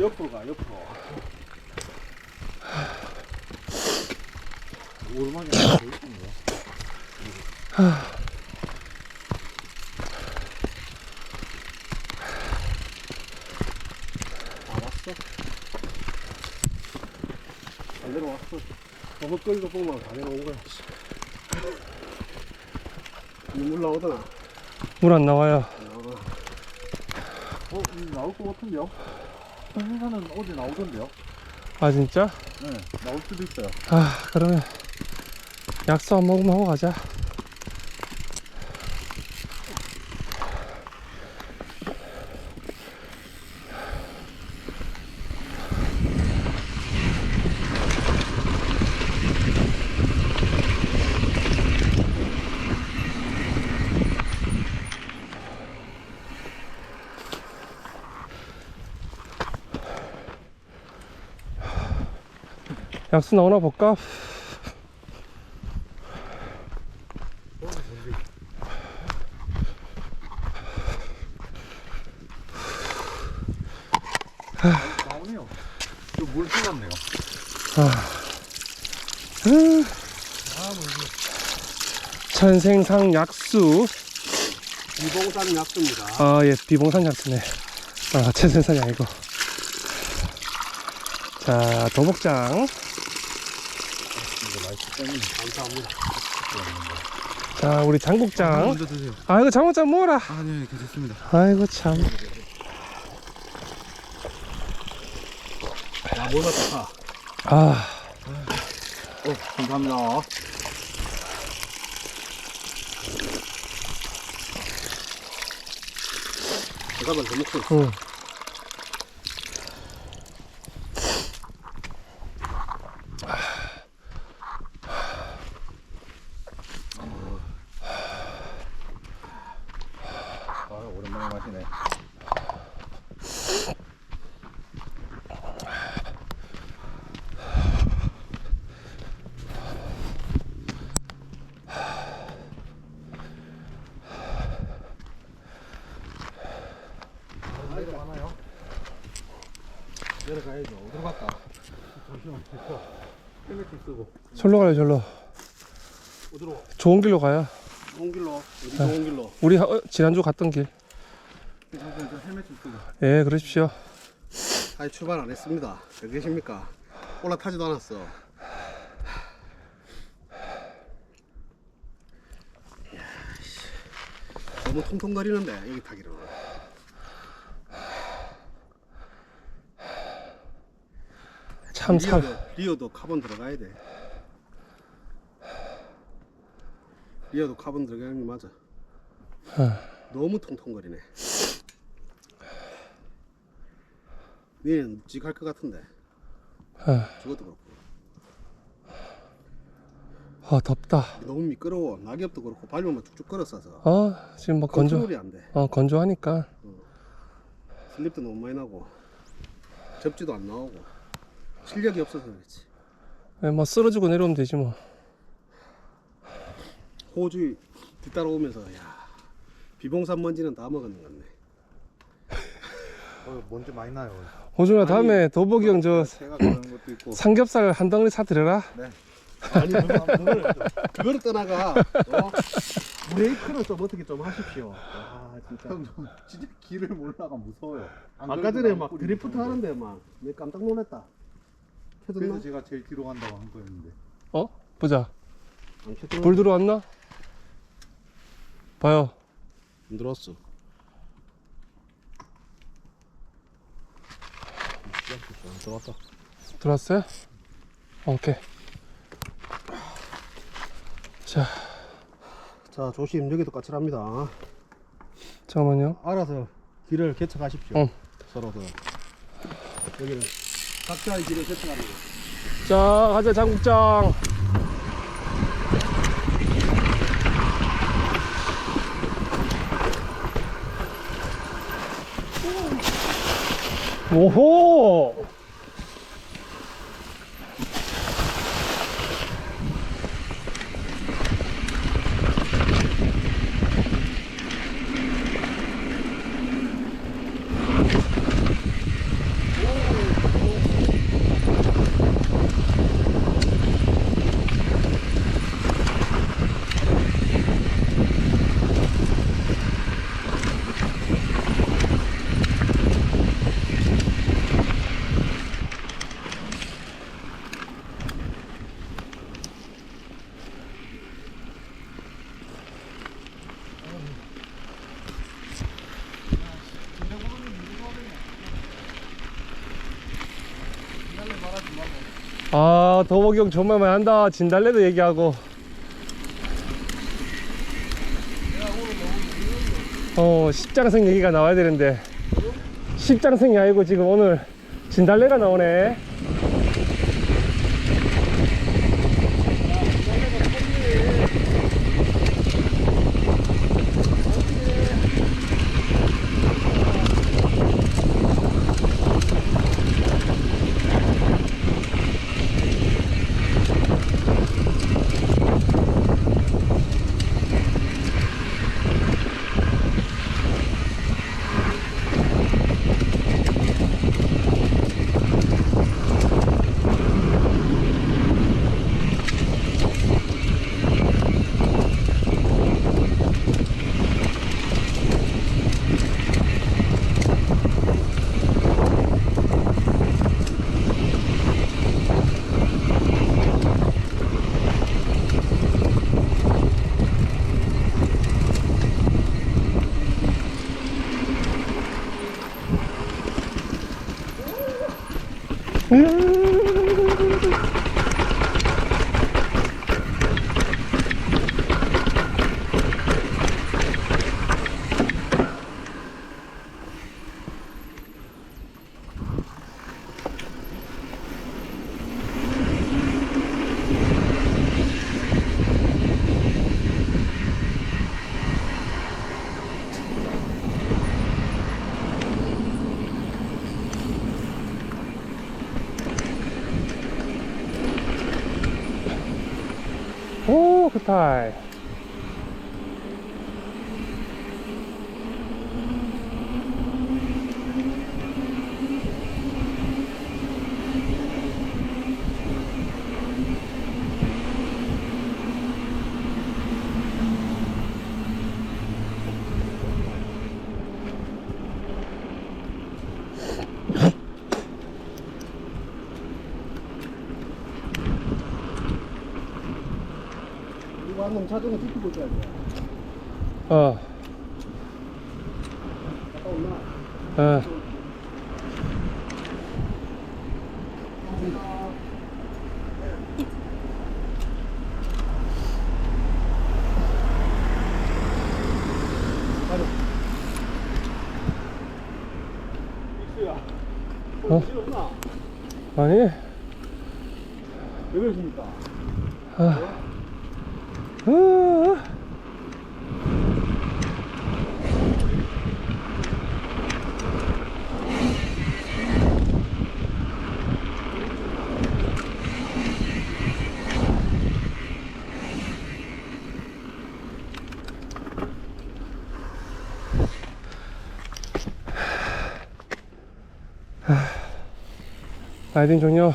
옆으로 가 옆으로. 오르막이 아 왔어? 잘 내려왔어. 버벅거리고 보면 다 내려온 거야. 이물 나오더나 물안 나와요. 어, 음, 나올 것 같은데요? 행사는 어제 나오던데요? 아 진짜? 네, 나올 수도 있어요. 아 그러면 약수 한 모금 하고 가자. 약수 나오나 볼까? 나오네요. 저물 흘렀네요. 음. 천생상 약수. 이봉산 약수입니다. 아, 예, 비봉산 약수네. 아, 천생산이 아니고. 자, 도복장. 감사합니다. 자, 우리 장국장. 먼저 드세요. 아이고, 장국장 먹어라. 아, 네, 괜찮습니다. 아이고, 참. 야, 뭐가 좋다. 아, 어, 감사합니다. 잠깐만, 더 먹고. 응. 아, 오랜만에 마시네. 내려가나요? 내려가야죠. 어디로 갈까? 헬멧 좀 쓰고. 절로 가요, 절로. 어디로? 좋은 길로 가요. 좋은 길로. 어디 좋은 길로? 우리 어, 지난주 갔던 길. 잠깐, 저 헬멧 좀 쓰고. 예, 그러십시오. 아직 출발 안 했습니다. 여기 계십니까? 올라타지도 않았어. 이야, 씨. 너무 통통거리는데 여기 타기로. 참 살. 리어도, 리어도 카본 들어가야 돼. 리어도 카본 들어가는 게 맞아. 너무 통통거리네. 니는 묵직할 것 같은데. 아, 저것도 그렇고. 아, 덥다. 너무 미끄러워. 낙엽도 그렇고 밟으면 쭉쭉 걸어싸서. 아, 지금 뭐 건조, 안 돼. 어, 건조하니까. 슬립도 너무 많이 나고 접지도 안 나오고 실력이 없어서 그렇지. 예, 뭐 쓰러지고 내려오면 되지 뭐. 호주 뒤따라오면서 야 비봉산 먼지는 다 먹었는 것 같네. 어, 먼지 많이 나요. 호준아, 다음에 도복이 형저 새가 그런 것도 있고. 삼겹살 한 덩어리 사드려라. 아니 그걸 그걸 떠나가 어? 브레이크를 좀 어떻게 좀 하십시오. 아 진짜. 형, 저 진짜 길을 몰라가 무서워요. 안 아까 그래도 전에 막 뿌리 드리프트. 하는데 막 내가 깜짝 놀랐다. 그래서 제가 제일 뒤로 간다고 한 거였는데. 어? 보자. 안? 불 들어왔나? 봐요. 안 들어왔어. 안 들어왔다. 들어왔어요? 오케이. 자, 자 조심 여기도 까칠합니다. 잠깐만요. 알아서 길을 개척하십시오. 응. 서로서 여기는 각자의 길을 개척하는 거. 자, 가자, 장국장. 오호! 아형 정말 많이 한다. 진달래도 얘기하고. 어 십장생 얘기가 나와야 되는데. 십장생이 아니고 지금 오늘 진달래가 나오네 오 한놈 자전거 뒤집고 돼. 어? 어. 어? 아니 왜 그러십니까? 아. 어. 라이딩 종료